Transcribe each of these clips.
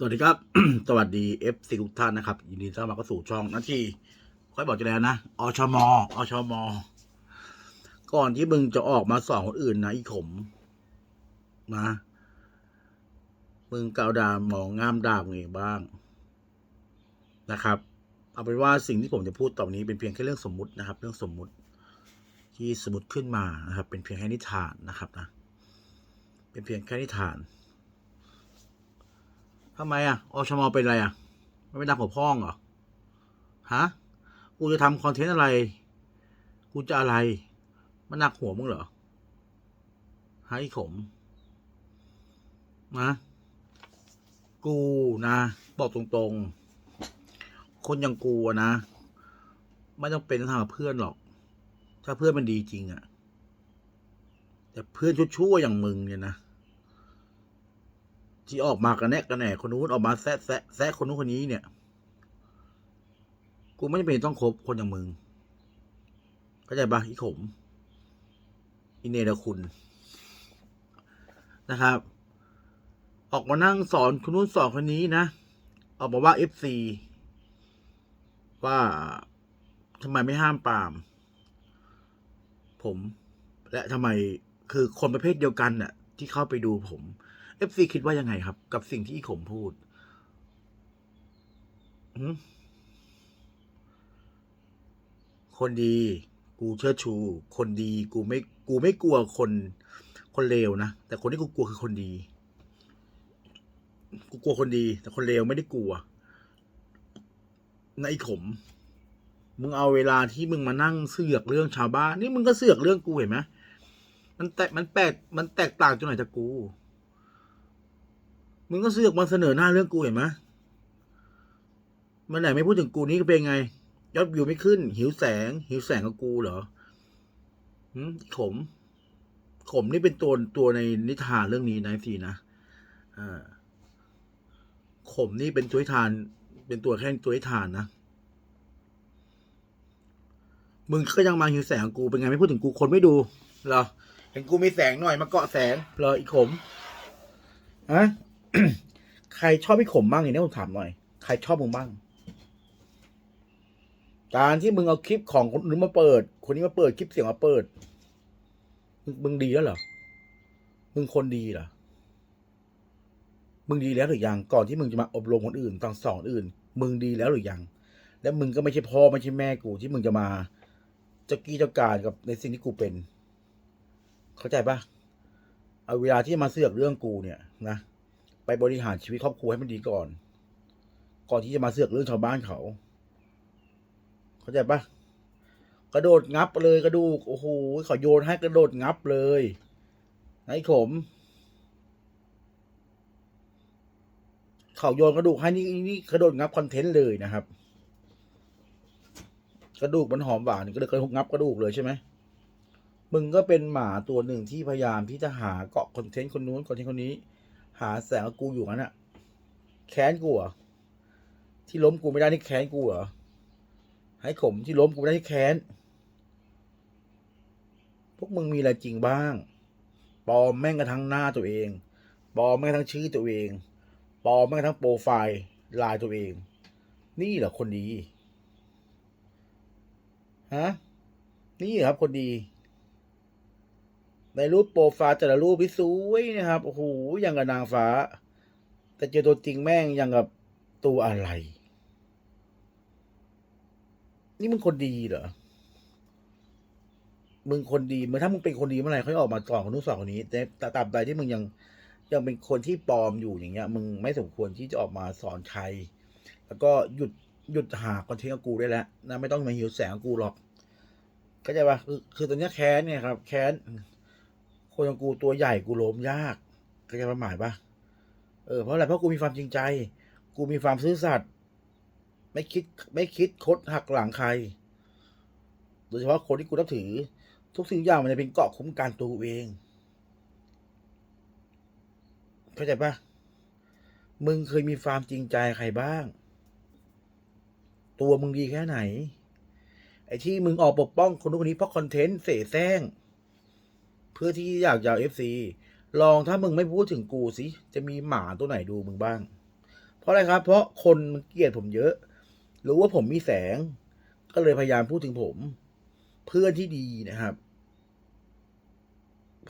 สวัสดีครับ สวัสดีเอฟซีทุกท่านนะครับ ยินดีต้อนรับเข้าสู่ช่องนาทีค่อยบอกจะแล้วนะ อชม อชม ก่อนที่มึงจะออกมาสอนคนอื่นนะอีขมนะ มึงกาวดาหมองงามดามึงเองบ้างนะครับ เอาเป็นว่าสิ่งที่ผมจะพูดต่อไปนี้เป็นเพียงแค่เรื่องสมมุตินะครับ เรื่องสมมุติ ที่สมมติขึ้นมานะครับ เป็นเพียงแค่นิทานนะครับนะ เป็นเพียงแค่นิทาน ทำไมอะอชมเป็นอะไรอะไม่เป็นดังหัวพ่องเหรอ ฮะ กูจะทำคอนเทนต์อะไร กูจะอะไร มันหนักหัวมึงเหรอฮะไอ้ขม นะ กูนะ บอกตรงๆ คนอย่างกูนะ ไม่ต้องเป็นต้องเพื่อนหรอก ถ้าเพื่อนมันดีจริงอะแต่เพื่อนชั่วๆอย่างมึงเนี่ยนะ ที่ออกมากันแนะกันแหน่คนนู้นออกมาแซะแซะแซะคนนู้นคนนี้เนี่ย กูไม่จำเป็นต้องคบคนอย่างมึงเข้าใจปะอีขมอินเนรคุณนะครับ ออกมานั่งสอนคนนู้นสอนคนนี้นะ ออกมาว่าเอฟซีว่าทำไมไม่ห้ามปามผม และทำไมคือคนประเภทเดียวกันน่ะ ที่เข้าไปดูผม เอฟซีคิดว่ายังไงครับ กับสิ่งที่อีขมพูดคนดี กูเชิดชู คนดี กูไม่ กูไม่กลัวคน คนเลวนะ แต่คนที่กูกลัวคือคนดี กูกลัวคนดี แต่คนเลวไม่ได้กลัว ในขม มึงเอาเวลาที่มึงมานั่งเสือกเรื่องชาวบ้าน นี่มึงก็เสือกเรื่องกูเห็นไหมมันแตกมันแปลกมันแตกต่างจนไหนจากกู มึงก็เสือกมาเสนอหน้าเรื่องกูเห็นไหมมันไหนไม่พูดถึงกูนี่ก็เป็นไง ยอดวิวไม่ขึ้น หิวแสง หิวแสงกับกูเหรอหืมขม ขมนี่เป็นตัวตัวในนิทานเรื่องนี้นะสินะอ่าขมนี่เป็นตัวนิทาน เป็นตัวแค่ตัวนิทานนะมึงก็ยังมาหิวแสงกูเป็นไงไม่พูดถึงกูคนไม่ดูเหรอเห็นกูมีแสงหน่อยมาเกาะแสงเหรออีขมฮะ ใครชอบพี่ขมบ้างอย่างนี้ผมถามหน่อย ใครชอบมึงบ้าง การที่มึงเอาคลิปของคนอื่นมาเปิด คนนี้มาเปิดคลิปเสียงมาเปิดมึงมึงดีแล้วเหรอ มึงคนดีเหรอ มึงดีแล้วหรือยัง ก่อนที่มึงจะมาอบรมคนอื่นต่างสอนอื่น มึงดีแล้วหรือยัง แล้วมึงก็ไม่ใช่พ่อไม่ใช่แม่กูที่มึงจะมาเจ้ากี้เจ้าการกับในสิ่งที่กูเป็น เข้าใจปะเอาเวลาที่มาเสือกเรื่องกูเนี่ยนะ ไปบริหารชีวิตครอบครัวให้มันดีก่อน ก่อนที่จะมาเสือกเรื่องชาวบ้านเขา เข้าใจปะกระโดดงับเลยกระดูกโอ้โหเขาโยนให้กระโดดงับเลยไอ้ขม เขาโยนกระดูกให้นี่นี่กระโดดงับคอนเทนต์เลยนะครับ กระดูกมันหอมหวานก็เลยกระโดดงับกระดูกเลยใช่ไหมมึงก็เป็นหมาตัวหนึ่งที่พยายามที่จะหาเกาะคอนเทนต์คนนู้นคอนเทนต์คนนี้ หาแสงกูอยู่งั้นอะแค้นกูเหรอที่ล้มกูไม่ได้นี่แค้นกูเหรอให้ขมที่ล้มกูไม่ได้นี่แค้น พวกมึงมีอะไรจริงบ้างปลอมแม่งกระทั่งหน้าตัวเองปลอมแม่งกระทั่งชื่อตัวเองปลอมแม่งกระทั่งโปรไฟล์ไลน์ตัวเอง นี่เหรอคนดีฮะนี่ครับคนดี ในรูปโปรไฟล์แต่ละรูปพิสวยนะครับ โอ้โห อย่างกับนางฟ้า แต่เจอตัวจริงแม่งอย่างกับตัวอะไร นี่มึงคนดีเหรอ มึงคนดีเมื่อถ้ามึงเป็นคนดีเมื่อไหร่เขาออกมาสอนคนนู้นสอนคนนี้แต่ตราบใดที่มึงยังยังเป็นคนที่ปลอมอยู่อย่างเงี้ย มึงไม่สมควรที่จะออกมาสอนใคร แล้วก็หยุดหยุดหาคอนเทนต์กูได้แล้วนะไม่ต้องมาหิวแสงกูหรอกเข้าใจปะคือคือตอนนี้แค้นเนี่ยครับ แค้น คนอย่างกูตัวใหญ่กูล้มยากเข้าใจความหมายปะเออเพราะอะไรเพราะกูมีความจริงใจ กูมีความซื่อสัตย์ไม่คิดไม่คิดคดหักหลังใคร โดยเฉพาะคนที่กูนับถือ ทุกสิ่งอย่างมันจะเป็นเกาะคุ้มกันตัวเองเข้าใจปะมึงเคยมีความจริงใจใครบ้าง ตัวมึงดีแค่ไหน ไอ้ที่มึงออกปกป้องคนนู้นคนนี้เพราะคอนเทนต์เสแสร้ง เพื่อที่อยากจะเอฟซีลองถ้ามึงไม่พูดถึงกูสิ จะมีหมาตัวไหนดูมึงบ้าง เพราะอะไรครับ เพราะคนมันเกลียดผมเยอะ รู้ว่าผมมีแสง ก็เลยพยายามพูดถึงผม เพื่อนที่ดีนะครับ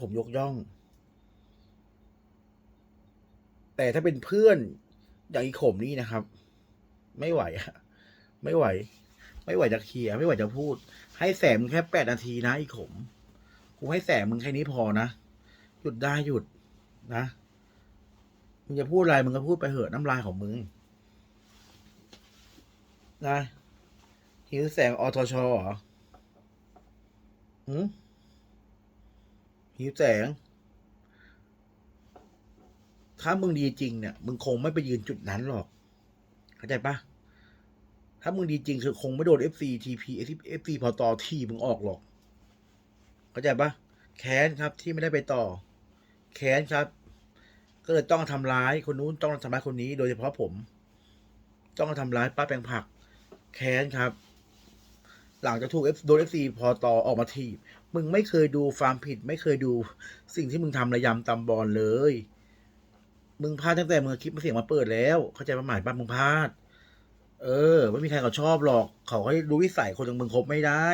ผมยกย่อง แต่ถ้าเป็นเพื่อนอย่างอีขมนี่นะครับ ไม่ไหวอะไม่ไหว ไม่ไหวจะเคลียร์ไม่ไหวจะพูด ให้แสมแค่แปดนาทีนะอีขม กูให้แสงมึงแค่นี้พอนะ หยุดได้หยุดนะ มึงจะพูดอะไรมึงก็พูดไปเหอะน้ำลายของมึง นะหิวแสงอทชเหรอหืมหิวแสง ถ้ามึงดีจริงเนี่ย มึงคงไม่ไปยืนจุดนั้นหรอก เข้าใจปะถ้ามึงดีจริงคือคงไม่โดน FC TP FC พอต่อที่มึงออกหรอก เข้าใจปะแค้นครับที่ไม่ได้ไปต่อ แค้นครับ ก็เลยต้องทำร้ายคนนู้นต้องทำร้ายคนนี้ โดยเฉพาะผม ต้องทำร้ายป้าแปลงผัก แค้นครับ หลังจากถูก F โดน FC พอต่อออกมาทีบมึงไม่เคยดูฟาร์มผิด ไม่เคยดูสิ่งที่มึงทำระยำตำบอลเลย มึงพลาดตั้งแต่มึงเอคลิปมาเสียงมาเปิดแล้ว เข้าใจประหมายป้ามึงพลาด เออ ไม่มีใครเขาชอบหรอก เขาให้รู้วิสัยคนอย่างมึงคบไม่ได้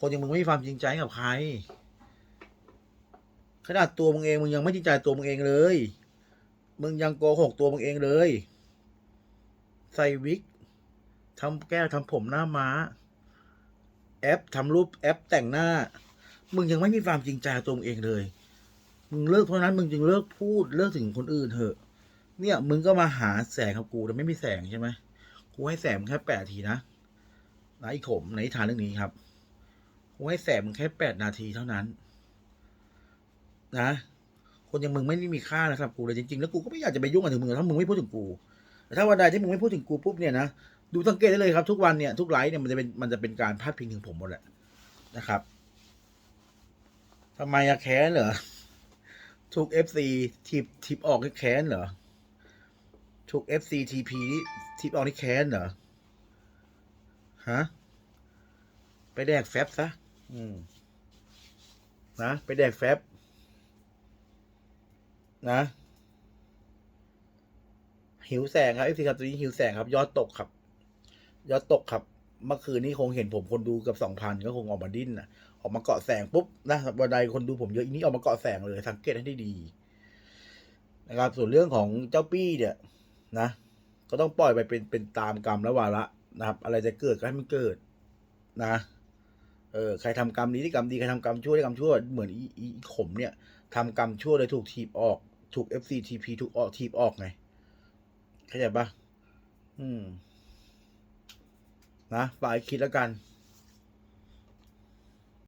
คนอย่างมึงไม่มีความจริงใจกับใคร ขนาดตัวมึงเองมึงยังไม่จริงใจตัวมึงเองเลย มึงยังโกหกตัวมึงเองเลย ใส่วิกทำแก้วทำผมหน้าม้า แอปทำรูปแอปแต่งหน้า มึงยังไม่มีความจริงใจตัวมึงเองเลย มึงเลิกเพราะนั้นมึงจึงเลิกพูดเลิกถึงคนอื่นเถอะ เนี่ย มึงก็มาหาแสงกับกูแต่ไม่มีแสงใช่ไหมกูให้แสงแค่แปดทีนะนะอีขมในนิทานเรื่องนี้ครับ กูให้แสงมึงแค่แปดนาทีเท่านั้น นะ คนอย่างมึงไม่ได้มีค่านะครับกูเลยจริงๆ แล้วกูก็ไม่อยากจะไปยุ่งกับถึงมึงถ้ามึงไม่พูดถึงกูแต่ถ้าวันใดที่มึงไม่พูดถึงกูปุ๊บเนี่ยนะดูสังเกตได้เลยครับ ทุกวันเนี่ยทุกไลฟ์เนี่ยมันจะเป็นมันจะเป็นการพาดพิงถึงผมหมดแหละนะครับทำไมอะแค้นเหรอถูกเอฟซีทีบทีบออกนี่แค้นเหรอถูกเอฟซีทีพีนี่ทีบออกนี่แค้นเหรอฮะไปแดกแฟบซะ อืม นะ ไปแดกแฟบ นะ หิวแสงครับเอซีครับตัวนี้หิวแสงครับ ยอดตกครับ ยอดตกครับ เมื่อคืนนี้คงเห็นผมคนดูกับสองพันก็คงออกมาดิ้นนะออกมาเกาะแสงปุ๊บนะวันใดคนดูผมเยอะอีนี้ออกมาเกาะแสงเลย สังเกตให้ได้ดีนะครับส่วนเรื่องของเจ้าปี้เนี่ย นะก็ต้องปล่อยไปเป็นเป็นตามกรรมและวาระนะครับ อะไรจะเกิดก็ให้มันเกิดนะ เออใครทำกรรมนี้ที่กรรมดีใครทำกรรมชั่วที่กรรมชั่วเหมือนอีอีขมเนี่ยทำกรรมชั่วเลยถูกทีบออก ถูก FCTP ถูกออกทีบออกไงเข้าใจปะอืมนะฝ่ายคิดแล้วกัน